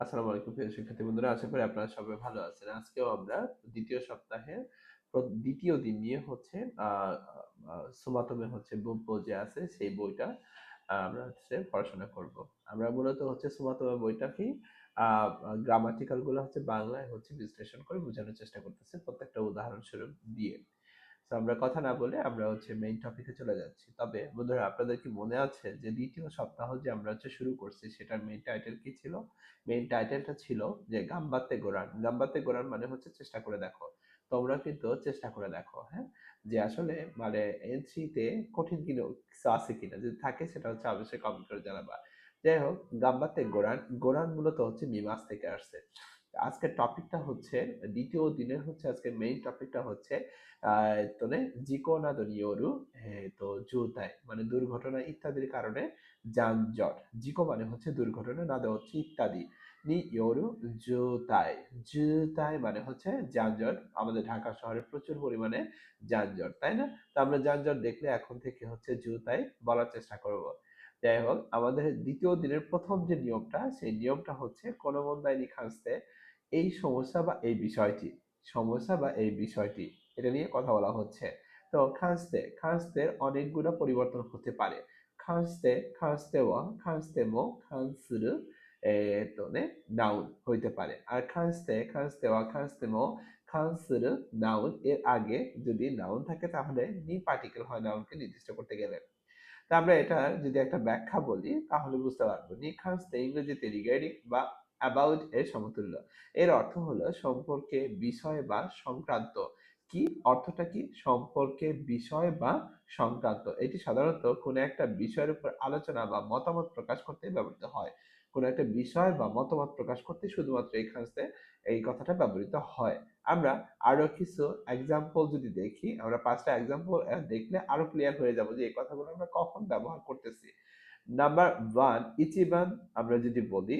আসসালামু আলাইকুম প্রিয় শিক্ষার্থী বন্ধুরা, আশা করি আপনারা সবাই ভালো আছেন। আজকেও আমরা দ্বিতীয় সপ্তাহে দ্বিতীয় দিন নিয়ে হচ্ছে সুমাতমে হচ্ছে বব্য যে আছে, সেই বইটা আমরা হচ্ছে পড়াশোনা করব। আমরা মূলত হচ্ছে সুমাতমে বইটা কি গ্রামাটিক্যালগুলো হচ্ছে বাংলায় হচ্ছে বিশ্লেষণ করে বোঝানোর চেষ্টা করতেছে। প্রত্যেকটা উদাহরণ স্বরূপ দিয়ে। আমরা কথা না বলে আমরা হচ্ছে মেইন টপিকে চলে যাচ্ছি। তবে বন্ধুরা, আপনাদের কি মনে আছে যে দ্বিতীয় সপ্তাহ যে আমরা হচ্ছে শুরু করছি, সেটার মেইন টাইটেল কি ছিল? মেইন টাইটেলটা ছিল যে গাম্বাতে গোরান। গাম্বাতে গোরান মানে হচ্ছে চেষ্টা করে দেখো। তোমরা কিন্তু চেষ্টা করে দেখো হ্যাঁ? যে আসলে মানে এনসিতে কঠিন কিনা আছে কিনা। যদি থাকে, সেটা হচ্ছে অবশ্যই কমেন্ট করে জানাবা। যাই হোক গাম্বাতে গোরান। গোরান মূলত হচ্ছে মিমাস থেকে আসছে। আজকের টপিকটা হচ্ছে, দ্বিতীয় দিনের হচ্ছে আজকে মেইন টপিকটা হচ্ছে তোনে জিকোনাদো নিয়োরু তো জুতাই মানে দুর্ঘটনা ইত্যাদির কারণে যানজট। জিকো মানে হচ্ছে দুর্ঘটনা নাদো হচ্ছে ইত্যাদি। নি ইয়োরু জুতাই জুতাই মানে হচ্ছে যানজট। আমাদের ঢাকা শহরে প্রচুর পরিমাণে যানজট, তাই না? তো আমরা যানজট দেখলে এখন থেকে হচ্ছে জুতাই বলার চেষ্টা করব। যাই হোক, আমাদের দ্বিতীয় দিনের প্রথম যে নিয়মটা, সেই নিয়মটা হচ্ছে কোনো মন্দায়নি খাঁজতে এই সমস্যা বা এই বিষয়টি, সমস্যা বা এই বিষয়টি, এটা নিয়ে কথা বলা হচ্ছে। তো খাঁজতে খাঁজতের অনেকগুলো পরিবর্তন হতে পারে। খাঁজতে খাঁজতে ওয়া খাঁজতে মো খাঁজসুরু এ তো নে নাউন হইতে পারে। আর খাঁজতে খাঁজতে ওয়া খাঁজতে মো খাঁজসুরু নাউন এর আগে যদি নাউন থাকে তাহলে নি পার্টিকেল হয় নাউনকে নির্দিষ্ট করতে গেলে। তা আমরা এটা যদি একটা ব্যাখ্যা বলি তাহলে বুঝতে পারব। নি খাঁজতে ইংরেজিতে রিগার্ডিং বা অ্যাবাউট এর সমতুল্য। এর অর্থ হলো সম্পর্কে বিষয় বা সংক্রান্ত। কি? অর্থটা কি? সম্পর্কে বিষয় বা সংক্রান্ত। এটি সাধারণত কোনো একটা বিষয়ের উপর আলোচনা বা মতামত প্রকাশ করতে ব্যবহৃত হয়। কোনো একটা বিষয় বা মতামত প্রকাশ করতে শুধুমাত্র এখানে এই কথাটা ব্যবহৃত হয়। আমরা আরও কিছু এক্সাম্পল যদি দেখি, আমরা পাঁচটা এক্সাম্পল দেখলে আরও ক্লিয়ার হয়ে যাব যে এই কথাগুলো আমরা কখন ব্যবহার করতেছি। নাম্বার ওয়ান ইচিবান আমরা যদি বলি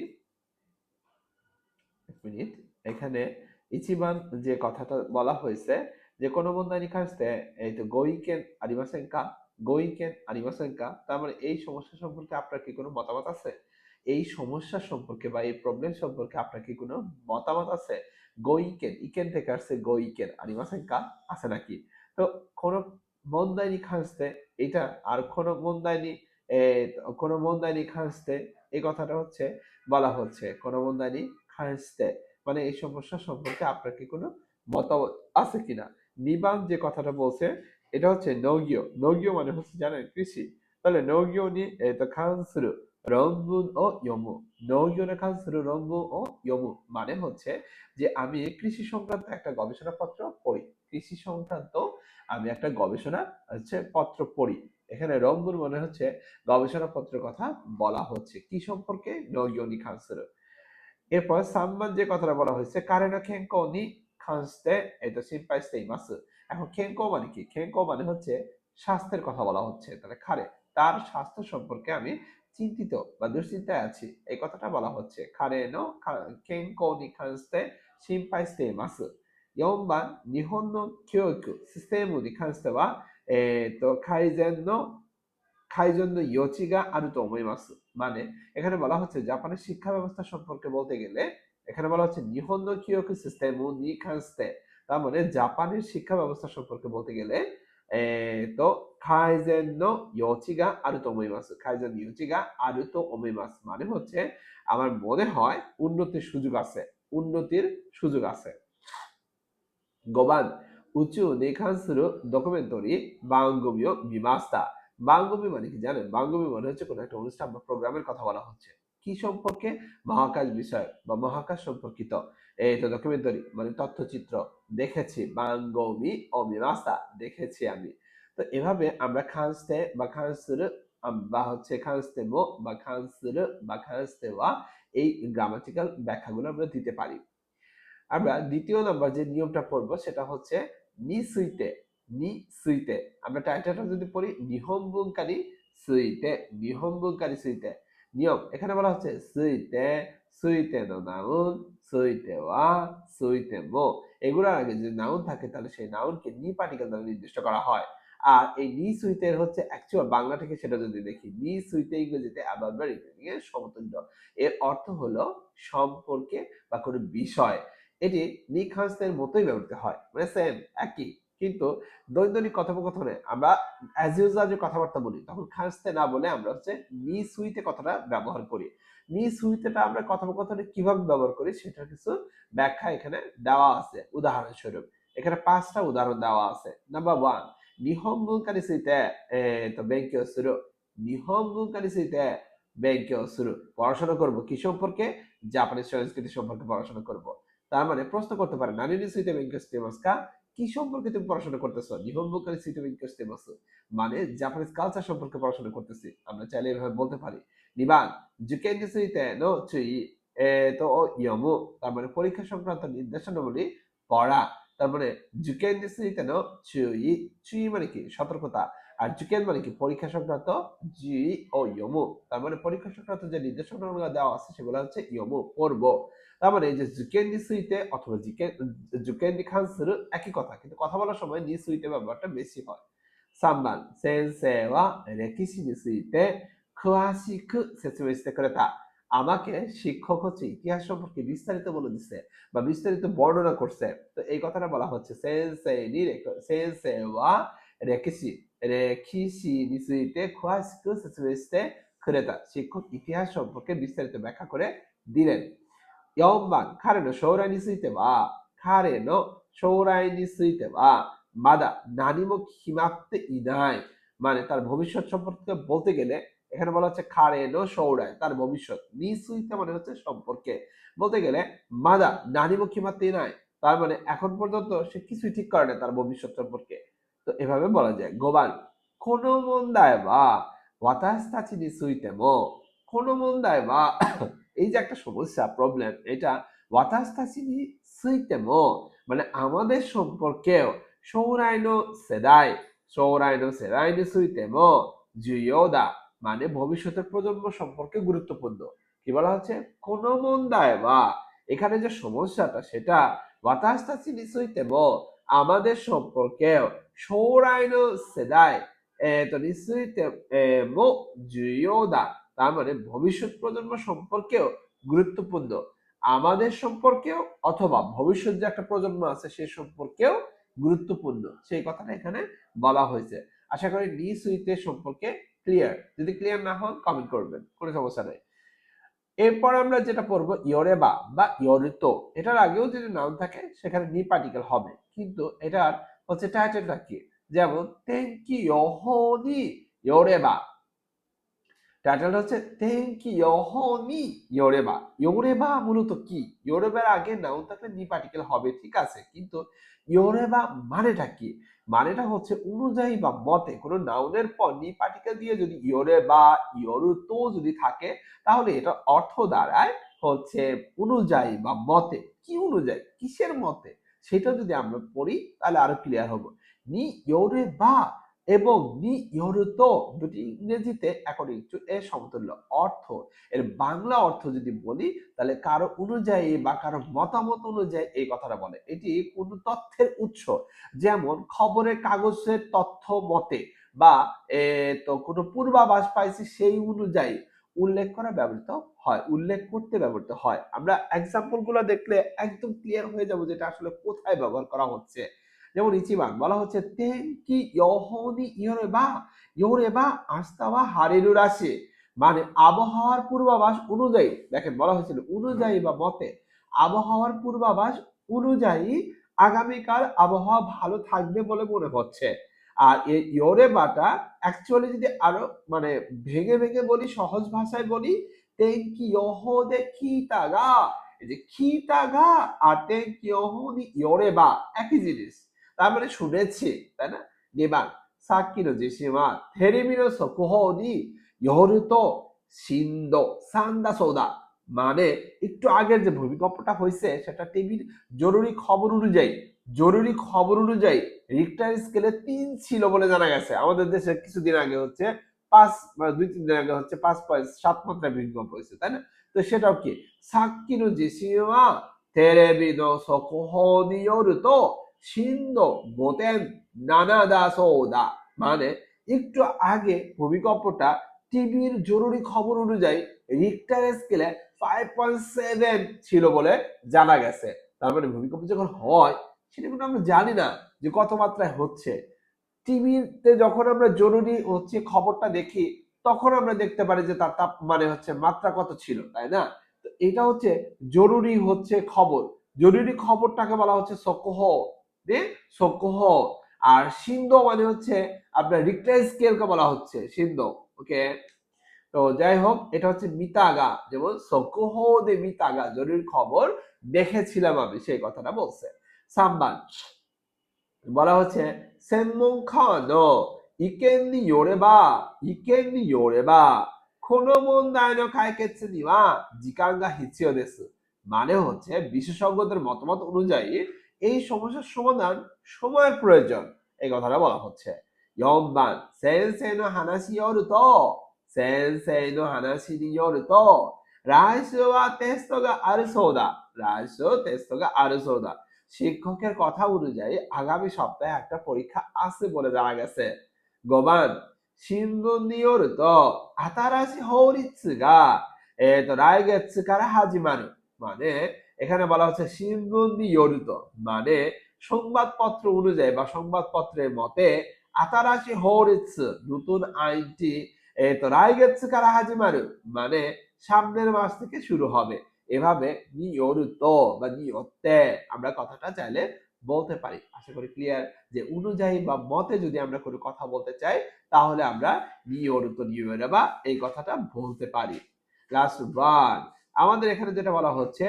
মিনিট। এখানে ইচিবান যে কথাটা বলা হয়েছে যে, কোনো মন্দানি খাসতে এই তো গোইকেন আরিমাসেনকা গোইকেন আরিমাসেনকা তার মানে এই সমস্যা সম্পর্কে আপনার কি কোনো মতামত আছে? এই সমস্যা সম্পর্কে বা এই প্রবলেম সম্পর্কে আপনার কি কোনো মতামত আছে? গোইকেন ইকেন থেকে আসছে গোইকেন আরিমাসেনকা আছে নাকি? তো কোনো মন্দাইনি খাসতে এটা আর কোনো মন্দাইনি কোনো মন্দাইনি খাসতে এই কথাটা হচ্ছে, বলা হচ্ছে, কোনো মন্দাইনি খাসতে মানে এই সমস্যা সম্পর্কে আপনার কি কোনো মতামত আছে কিনা? নিবান যে কথাটা বলছে, এটা হচ্ছে নৌগীয়। নগীয় মানে হচ্ছে জানেন কৃষি। তাহলে নগীয় নি তো খানসুরু রঙ্গুন ও ইয়মু। নগীয় খানসুরু রঙ্গুন ও ইয়মু মানে হচ্ছে যে আমি কৃষি সংক্রান্ত একটা গবেষণা পত্র পড়ি। কৃষি সংক্রান্ত আমি একটা গবেষণা হচ্ছে পত্র পড়ি। এখানে রঙ্গুন মনে হচ্ছে গবেষণা পত্রের কথা বলা হচ্ছে। কি সম্পর্কে? নগীয় নি, খানসুরু। এরপর সাম্মান যে কথাটা বলা হয়েছে কারেনা খেঙ্কো নি খানস্তে এটা সিম্পাই মাস এখন খেঙ্কো মানে কি খেঙ্কো মানে হচ্ছে স্বাস্থ্যের কথা বলা হচ্ছে তাহলে খারে তার স্বাস্থ্য সম্পর্কে আমি চিন্তিত বা দুশ্চিন্তায় আছি এই কথাটা বলা হচ্ছে খারে নো খেঙ্কো নি খানস্তে সিম্পাই মাস 4番日本の教育システムに関しては、えー、と改善の খাইজন্য ইয়োচিগা আরুতো ওমইমাসু। মানে এখানে বলা হচ্ছে জাপানের শিক্ষা ব্যবস্থা সম্পর্কে বলতে গেলে, এখানে বলা হচ্ছে নিহন্দ কিয়োকু সিস্টেম ও নিখানস্তে তার মানে জাপানের শিক্ষা ব্যবস্থা সম্পর্কে বলতে গেলে তো খাইজেন নো ইয়োচিগা আরুতো ওমইমাসু। খাইজেন ইয়োচিগা আরুতো ওমইমাসু মানে হচ্ছে আমার মনে হয় উন্নতির সুযোগ আছে, উন্নতির সুযোগ আছে। গোবান উঁচু নিখান সুরু ডকুমেন্টারি বাঙ্গমিও মিমাস্তা। বাঙ্গমী মানে কি জানেন? বাঙ্গবী মানে হচ্ছে কোনো একটা অনুষ্ঠান বা প্রোগ্রামের কথা বলা হচ্ছে। কি সম্পর্কে? মহাকাশ বিষয় বা মহাকাশ সম্পর্কিত। এই তো ডকুমেন্টারি মানে তথ্যচিত্র দেখেছি। বাঙ্গমি অমিমাসা দেখেছি আমি। তো এভাবে আমরা খানস্তে বা খানসুর, বা হচ্ছে খানস্তেব বা খানসুর বা খানস্তেওয়া এই গ্রামাটিক্যাল ব্যাখ্যাগুলো আমরা দিতে পারি। আমরা দ্বিতীয় নম্বর যে নিয়মটা পড়ব সেটা হচ্ছে নিসুইতে নি সুইতে আমরা টাইটেলটা যদি পড়ি, নিহম্বুকারী সুইতে নিহম্বুকারী সুইতে। নিয়ম, এখানে বলা হচ্ছে সুইতে সুইতে নো নাউন, সুইতে ওয়া, সুইতে মো। এগুলোর আগে যদি নাউন থাকে, তাহলে সেই নাউনকে নি পার্টিকেল দ্বারা নির্দিষ্ট করা হয়। আর এই নি সুইতের হচ্ছে অ্যাকচুয়াল বাংলা থেকে সেটা যদি দেখি, নি সুইতে ইংরেজিতে এর সমতুল্য। এর অর্থ হলো সম্পর্কে বা কোনো বিষয়। এটি নিখাস্তের মতোই ব্যবহৃত হয়। মানে সেম একই। কিন্তু দৈনন্দিন কথোপকথনে আমরা অ্যাজ ইউজুয়াল যে কথাবার্তা বলি, তখন খাসতে না বলে আমরা হচ্ছে নি সুইতে কথাটা ব্যবহার করি। নি সুইতেটা আমরা কথোপকথনে কীভাবে ব্যবহার করি সেটার কিছু ব্যাখ্যা এখানে দেওয়া আছে। উদাহরণস্বরূপ, এখানে পাঁচটা উদাহরণ দেওয়া আছে। নাম্বার ওয়ান নিহম নিহম্বুকারি সুইতে তো বেঙ্কিও শুরু। নিহম্বুকারি সুইতে, বেঙ্কিও শুরু। পড়াশোনা করব কি সম্পর্কে? জাপানিজ সংস্কৃতি সম্পর্কে পড়াশোনা করব। তার মানে প্রশ্ন করতে পারে নানি সুইতে বেঙ্কিও শিতে মাসকা? কি সম্পর্কে তুমি পড়াশোনা করতেছো? নিহম্বুকারি শিতে মাসু মানে জাপানিজ কালচার সম্পর্কে পড়াশোনা করতেছি। আমরা চাইলে এভাবে বলতে পারি। নিবান জুকেন চুই, এ, তো ও ইয়মু। তার মানে পরীক্ষা সংক্রান্ত নির্দেশনাবলী পড়া। তার মানে জুকেন চুই চুই মানে কি? সতর্কতা। আর জুকেন মানে কি? পরীক্ষা সংক্রান্ত জি ও ইয়মু। তার মানে পরীক্ষা সংক্রান্ত যে নির্দেশনাগুলো দেওয়া আছে, সেগুলো হচ্ছে ইয়মু, পড়ব। তার মানে যে জুকেন্ডি সুইতে অথবা জুকেন্ডি খান সুরু একই কথা, কিন্তু কথা বলার সময় নি সুইতে ব্যবহারটা বেশি হয়। সাম্বান সেন্সে ওয়া রেকিসি নি সুইতে খুয়াশিকু সেচুয়ে করেতা আমাকে শিক্ষক হচ্ছে ইতিহাস সম্পর্কে বিস্তারিত বলে দিচ্ছে বা বিস্তারিত বর্ণনা করছে। তো এই কথাটা বলা হচ্ছে সেন্সে নি সেন্সে ওয়া রেকিসি রেকিসি নি সুইতে খুয়াশিকু সেচুয়ে করে শিক্ষক ইতিহাস সম্পর্কে বিস্তারিত ব্যাখ্যা করে দিলেন। 4番彼の将来については彼の将来についてはまだ何も決まっていないমানে তার ভবিষ্যৎ সম্পর্কে বলতে গেলে এখানে বলা হচ্ছে খারেনো সৌরায় তার ভবিষ্যৎ নিসুইতে মানে হচ্ছে সম্পর্কে বলতে গেলে মাদা নানিমো কিমাতেই নাই তার মানে এখন পর্যন্ত সে কিছুই ঠিক করে না তার ভবিষ্যৎ সম্পর্কে তো এভাবে বলা যায় গোবান কোন মন্দায় বা ওয়াতাস তাচি নিসুইতে মো কোন মন্দায় বা এই যে একটা সমস্যা প্রবলেম এটা ওয়াতাস তাচি নিসুইতে মো মানে আমাদের সম্পর্কেও সৌরাইনো সেদাই সৌরাইনো সেদাই নিসুইতে মো জুয়োদা মানে ভবিষ্যতের প্রজন্ম সম্পর্কে গুরুত্বপূর্ণ। কি বলা হচ্ছে? কোন মন্দায় বা এখানে যে সমস্যাটা, সেটা ওয়াতাস্তাচি নিশ্চয়ইতেম আমাদের সম্পর্কেও সৌরাইন সেদায় তো নিশ্চয়ইতে মো জুয়োদা তার মানে ভবিষ্যৎ প্রজন্ম সম্পর্কেও গুরুত্বপূর্ণ। আমাদের সম্পর্কেও অথবা ভবিষ্যৎ যে একটা প্রজন্ম আছে সে সম্পর্কেও গুরুত্বপূর্ণ। সেই কথাটা এখানে বলা হয়েছে। আশা করি নিসুইতে সম্পর্কে ক্লিয়ার যদি ক্লিয়ার না হন কমেন্ট করবেন। কোনো সমস্যা নেই। এরপর আমরা যেটা পড়ব, ইয়োরেবা বা ইয়োরিতো। এটার আগেও যদি নাম থাকে, সেখানে নি পার্টিকেল হবে। কিন্তু এটার হচ্ছে টাইটেলটা কি? যেমন তেনকি ইয়োহনি ইয়োরেবা টাইটেলটা হচ্ছে তেনকি ইয়োহনি ইয়োরেবা ইয়োরেবা মূলত কি ইয়োরেবার আগে নাউন থাকলে নি পার্টিকেল হবে ঠিক আছে কিন্তু ইয়োরেবা মানেটা কি মানেটা হচ্ছে অনুযায়ী বা মতে কোনো নাউনের পর নি পার্টিকেল দিয়ে যদি ইয়োরে বা ইয়োরু তো যদি থাকে তাহলে এটা অর্থ দাঁড়ায় হচ্ছে অনুযায়ী বা মতে কি অনুযায়ী কিসের মতে সেটা যদি আমরা পড়ি তাহলে আরও ক্লিয়ার হব নি ইয়োরে বা এবং নি ইয়োরু তো দুটি ইংরেজিতে অ্যাকর্ডিং টু এর সমতুল্য অর্থ। এর বাংলা অর্থ যদি বলি তাহলে কারও অনুযায়ী বা কারও মতামত অনুযায়ী এই কথাটা বলে। এটি কোন তথ্যের উৎস। যেমন খবরের কাগজের তথ্য মতে বা এ, তো কোনো পূর্বাভাস পাইছি সেই অনুযায়ী উল্লেখ করা ব্যবহৃত হয় উল্লেখ করতে ব্যবহৃত হয়। আমরা এক্সাম্পলগুলো দেখলে একদম ক্লিয়ার হয়ে যাব যেটা আসলে কোথায় ব্যবহার করা হচ্ছে। যেমন ইচিবান বলা হচ্ছে তেনকি ইয়হনি ইয়োরেবা ইয়োরেবা আস্তাবা হারেরু রাশি। মানে আবহাওয়ার পূর্বাভাস অনুযায়ী, দেখেন বলা হয়েছিল অনুযায়ী বা মতে, আবহাওয়ার পূর্বাভাস অনুযায়ী আগামীকাল আবহাওয়া ভালো থাকবে বলে মনে হচ্ছে। আর এই ইয়োরে বাটা অ্যাকচুয়ালি যদি আরও মানে ভেঙে ভেঙে বলি, সহজ ভাষায় বলি তেনকি ইয়োহদে কিতাগা এই যে খিতাগা আর তেনকি ইয়োরে বা, একই জিনিস। তার মানে শুনেছি, তাই না? নিবান, সাকিনো জিসিমা থেরিমিনো সকুহনি ইয়োরুতো সিন্দো, সান্দা সৌদা। মানে একটু আগের যে ভূমিকম্পটা হয়েছে, সেটা টিভির জরুরি খবর অনুযায়ী, জরুরি খবর অনুযায়ী রিক্টার স্কেলে তিন ছিল বলে জানা গেছে। আমাদের দেশে কিছুদিন আগে হচ্ছে পাঁচ মানে দুই, তিন দিন আগে হচ্ছে পাঁচ পয়েন্ট সাত মাত্রায় ভূমিকম্প হয়েছে, তাই না? তো সেটাও কি? সাকিনো জিসিমা তেরেবিনো সকুহনি ইয়োরুতো সিন্দো গোতেন নানাদা সৌদা মানে একটু আগে ভূমিকম্পটা টিভির জরুরি খবর অনুযায়ী রিক্টার স্কেলে ফাইভ পয়েন্ট সেভেন ছিল বলে জানা গেছে। তার মানে ভূমিকম্প যখন হয়, সেটা কিন্তু আমরা জানি না যে কত মাত্রায় হচ্ছে। টিভিতে যখন আমরা জরুরি হচ্ছে খবরটা দেখি, তখন আমরা দেখতে পারি যে তার তাপ মানে হচ্ছে মাত্রা কত ছিল, তাই না? তো এটা হচ্ছে জরুরি হচ্ছে খবর। জরুরি খবরটাকে বলা হচ্ছে সকহ দিয়ে সকহ আর সিন্ধ মানে হচ্ছে আপনার রিক্টার স্কেলকে বলা হচ্ছে সিন্ধ ওকে তো যাই হোক, এটা হচ্ছে মিতাগা। যেমন সকহ দে মিতাগা জরুরি খবর, দেখেছিলাম আমি সেই কথাটা বলছে। সাম্বান, বলা হচ্ছে সেনমন খান ইকেন নি ইয়োরেবা ইকেন নি ইয়োরেবা কোনো মন্দায়ন খায় কেছে নিবা জিকাঙ্গা হিচিও দেশ মানে হচ্ছে বিশেষজ্ঞদের মতামত অনুযায়ী এই সমস্যার সমাধান সময়ের প্রয়োজন এই কথাটা বলা হচ্ছে 4番先生の話によると先生の話によると来週はテストがあるそうだ来週テストがあるそうだ শিক্ষকের কথা অনুযায়ী আগামী সপ্তাহে একটা পরীক্ষা আছে বলে জানা গেছে 5番新聞によると、新しい法律が、えっ、と、来月から始まる。মানে এখানে বলা হচ্ছে সিনবুন ইয়োরুতো মানে সংবাদপত্র অনুযায়ী বা সংবাদপত্রের মতে আতারাশি হৌরিৎস নতুন আইনটি রায়গেৎস কারা হাজিমারু মানে সামনের মাস থেকে শুরু হবে। এভাবে নিয়োরুতো বা নিয়তে আমরা কথাটা চাইলে বলতে পারি। আশা করি ক্লিয়ার যে অনুযায়ী বা মতে যদি আমরা কোনো কথা বলতে চাই, তাহলে আমরা নিয়োরুতো নিয়োরে বা এই কথাটা বলতে পারি। লাস্ট ওয়ান আমাদের এখানে যেটা বলা হচ্ছে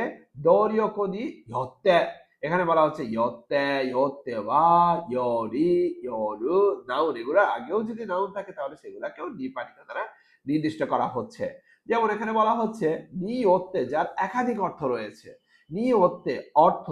দরিয়কনি ইয়ত্তে এখানে বলা হচ্ছে ইয়ত্তে ইয়ত্তে বা ইয়রি ইয়রু নাউন। এগুলো আগেও যদি নাউন থাকে, তাহলে সেগুলাকেও নিপাটিকা দ্বারা নির্দিষ্ট করা হচ্ছে। যেমন এখানে বলা হচ্ছে নিয়ত্তে, যার একাধিক অর্থ রয়েছে। নিয়ত্তে অর্থ,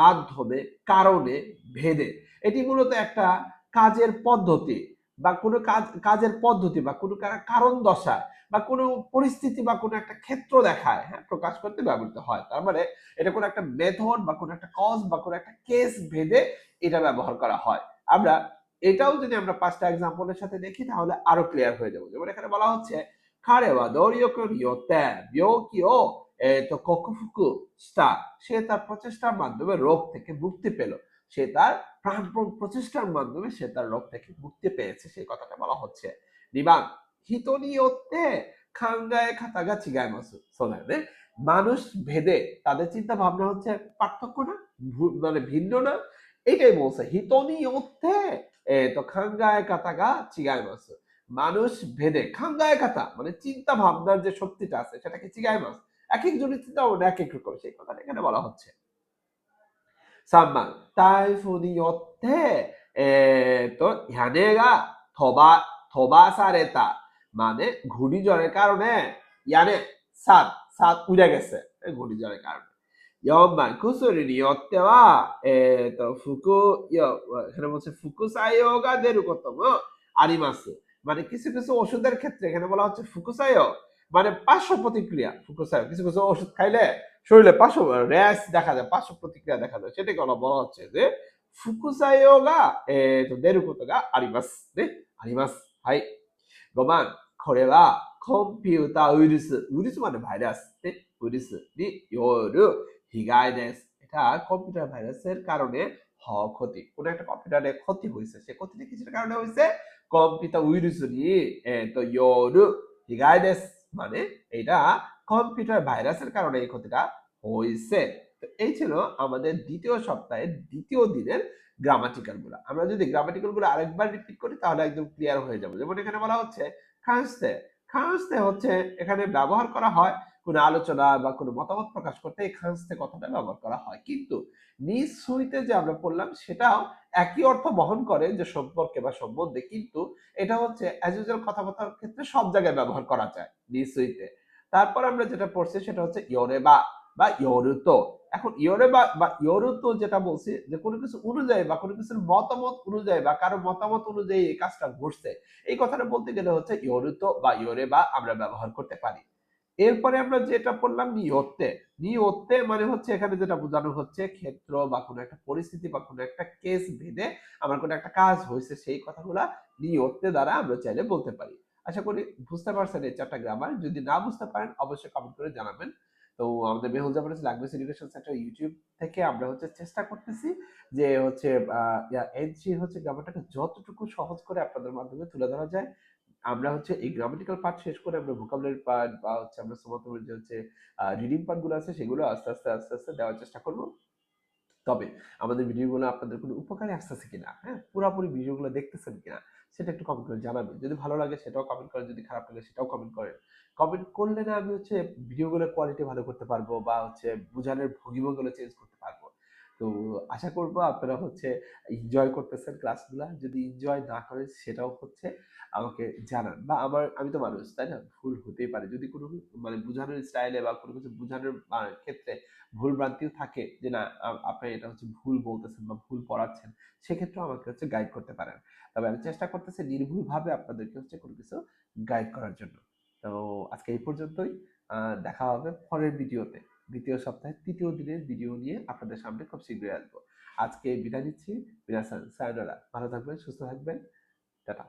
মাধ্যমে, কারণে, ভেদে। এটি মূলত একটা কাজের পদ্ধতি বা কোনো কাজ, কাজের পদ্ধতি বা কোনো কারণ দশায় বা কোনো পরিস্থিতি বা কোনো একটা ক্ষেত্র দেখায় হ্যাঁ প্রকাশ করতে ব্যবহৃত হয়। তার মানে এটা কোনো একটা মেথড বা কোনো একটা কজ বা কোনো একটা কেস ভেদে এটা ব্যবহার করা হয়। আমরা এটাও যদি আমরা পাঁচটা এক্সাম্পলের সাথে দেখি, তাহলে আরও ক্লিয়ার হয়ে যাব। যেমন এখানে বলা হচ্ছে কারেওয়া দৌড়িও কিও তো স্টার সে তার প্রচেষ্টার মাধ্যমে রোগ থেকে মুক্তি পেল। সে তার প্রাণপণ প্রচেষ্টার মাধ্যমে সে তার রোগ থেকে মুক্তি পেয়েছে। সেই কথাটা বলা হচ্ছে। নিবান 人によって考え方が違いますそうだよねমানুষ ভেদে তাদের চিন্তা ভাবনা হচ্ছে পার্থক্য না ভু- মানে ভিন্ন না এটাই বলছে হিতনি ইয়ত্তে এ তো খাঙ্গায় কাতাগা চিগাই মাস মানুষ ভেদে খাঙ্গায় কাতা মানে চিন্তা ভাবনার যে শক্তিটা আছে সেটাকে চিগাই মাস এক একজনের চিন্তা ভাবনা এক এক রকম সেই কথাটা এখানে বলা হচ্ছে 3番台風によってえっ মানে ঘূর্ণিঝড়ের কারণে ইয়ানে সাত সাত উড়ে গেছে ঘূর্ণিঝড়ের কারণে। ইয়মান কুসুরি নিয়তে বা এ তো ফুকু এখানে বলছে ফুকু সাইয়োগা দেরু কতম আরিমাসু মানে কিছু কিছু ওষুধের ক্ষেত্রে এখানে বলা হচ্ছে ফুকুসায়ো মানে পার্শ্ব প্রতিক্রিয়া ফুকুসায়ো কিছু কিছু ওষুধ খাইলে শরীরে পার্শ্ব র্যাশ দেখা যায়, পার্শ্ব প্রতিক্রিয়া দেখা যায়। সেটাকে বলা হচ্ছে যে ফুকুসায়ো গা এ তো দেরু কত গা আরিমাস নে আরিমাস হাই 5番これはコンピューターウイルスウイルスমানে ভাইরাসねウイルスによる被害ですএটা কম্পিউটার ভাইরাসের কারণে হওয়া ক্ষতি কোন একটা কম্পিউটারে ক্ষতি হয়েছে সে ক্ষতিটা কিসের কারণে হয়েছে কম্পিউটার উইরুস নি তো ইয়োরু হিগাই দেস মানে এটা কম্পিউটার ভাইরাসের কারণে এই ক্ষতিটা হয়েছে তো এই ছিল আমাদের দ্বিতীয় সপ্তাহের দ্বিতীয় দিনের গ্রামাটিক্যাল গুলো আমরা যদি গ্রামাটিক্যাল গুলো আরেকবার রিপিট করি তাহলে একদম ক্লিয়ার হয়ে যাবে যেমন এখানে বলা হচ্ছে খাঁসতে খায়স্তে হচ্ছে এখানে ব্যবহার করা হয় কোনো আলোচনা বা কোনো মতামত প্রকাশ করতে এই খাঁসতে কথাটা ব্যবহার করা হয়। কিন্তু নিজ হইতে যে আমরা পড়লাম সেটাও একই অর্থ বহন করে যে সম্পর্কে বা সম্বন্ধে। কিন্তু এটা হচ্ছে অ্যাজ কথাবার্তার ক্ষেত্রে সব জায়গায় ব্যবহার করা যায় নিজ সুইতে তারপর আমরা যেটা পড়ছি সেটা হচ্ছে ইয়োরে বা ইয়োরুতো এখন ইয়োরেবা বা ইয়োরুতো যেটা বলছি, যে কোনো কিছু অনুযায়ী বা কোনো কিছুর মতামত অনুযায়ী বা কারও মতামত অনুযায়ী এই কাজটা ঘটছে, এই কথাটা বলতে গেলে হচ্ছে ইয়োরুতো বা ইয়োরেবা আমরা ব্যবহার করতে পারি। এরপরে আমরা যেটা পড়লাম নিয়ত্তে। নিয়ত্তে মানে হচ্ছে এখানে যেটা বোঝানো হচ্ছে, ক্ষেত্র বা কোনো একটা পরিস্থিতি বা কোনো একটা কেস ভেদে আমার কোনো একটা কাজ হয়েছে, সেই কথাগুলা নিয়তে দ্বারা আমরা চাইলে বলতে পারি। আশা করি বুঝতে পারছেন এই চারটা গ্রামার যদি না বুঝতে পারেন, অবশ্যই কমেন্ট করে জানাবেন। তো আমাদের Mehul Zaman language education centre YouTube থেকে আমরা হচ্ছে চেষ্টা করতেছি যে হচ্ছে এনসি হচ্ছে গ্রামারটাকে যতটুকু সহজ করে আপনাদের মাধ্যমে তুলে ধরা যায়। আমরা হচ্ছে এই গ্রামাটিক্যাল পার্ট শেষ করে আমরা ভোকাবুলারি পার্ট বা হচ্ছে আমরা সমাতমের যে হচ্ছে রিডিং পার্টগুলো আছে সেগুলো আস্তে আস্তে আস্তে আস্তে দেওয়ার চেষ্টা করব। তবে আমাদের ভিডিওগুলো আপনাদের কোনো উপকারে আসতেছে কিনা হ্যাঁ? পুরোপুরি ভিডিওগুলো দেখতেছেন কিনা সেটা একটু কমেন্ট করে জানাবেন। যদি ভালো লাগে সেটাও কমেন্ট করেন, যদি খারাপ লাগে সেটাও কমেন্ট করেন। কমেন্ট করলে না আমি হচ্ছে ভিডিওগুলোর কোয়ালিটি ভালো করতে পারব বা হচ্ছে বোঝানোর ভঙ্গিমাগুলো চেঞ্জ করতে পারব। তো আশা করব আপনারা হচ্ছে এনজয় করতেছেন ক্লাসগুলো যদি এনজয় না করেন, সেটাও হচ্ছে আমাকে জানান। বা আমার, আমি তো মানুষ, তাই না? ভুল হতেই পারে। যদি কোনো মানে বোঝানোর স্টাইলে বা কোনো কিছু বোঝানোর ক্ষেত্রে ভুল ভ্রান্তিও থাকে যে না আপনি এটা হচ্ছে ভুল বলতেছেন বা ভুল পড়াচ্ছেন, সেক্ষেত্রেও আমাকে হচ্ছে গাইড করতে পারেন। তবে আমি চেষ্টা করতেছি নির্ভুলভাবে আপনাদেরকে হচ্ছে কোনো কিছু গাইড করার জন্য। তো আজকে এই পর্যন্তই। দেখা হবে পরের ভিডিওতে দ্বিতীয় সপ্তাহে তৃতীয় দিনের ভিডিও নিয়ে আপনাদের সামনে খুব শীঘ্রই আসব। আজকে বিদায় নিচ্ছি, বিদায় সায়নারা ভালো থাকবেন, সুস্থ থাকবেন। টাটা।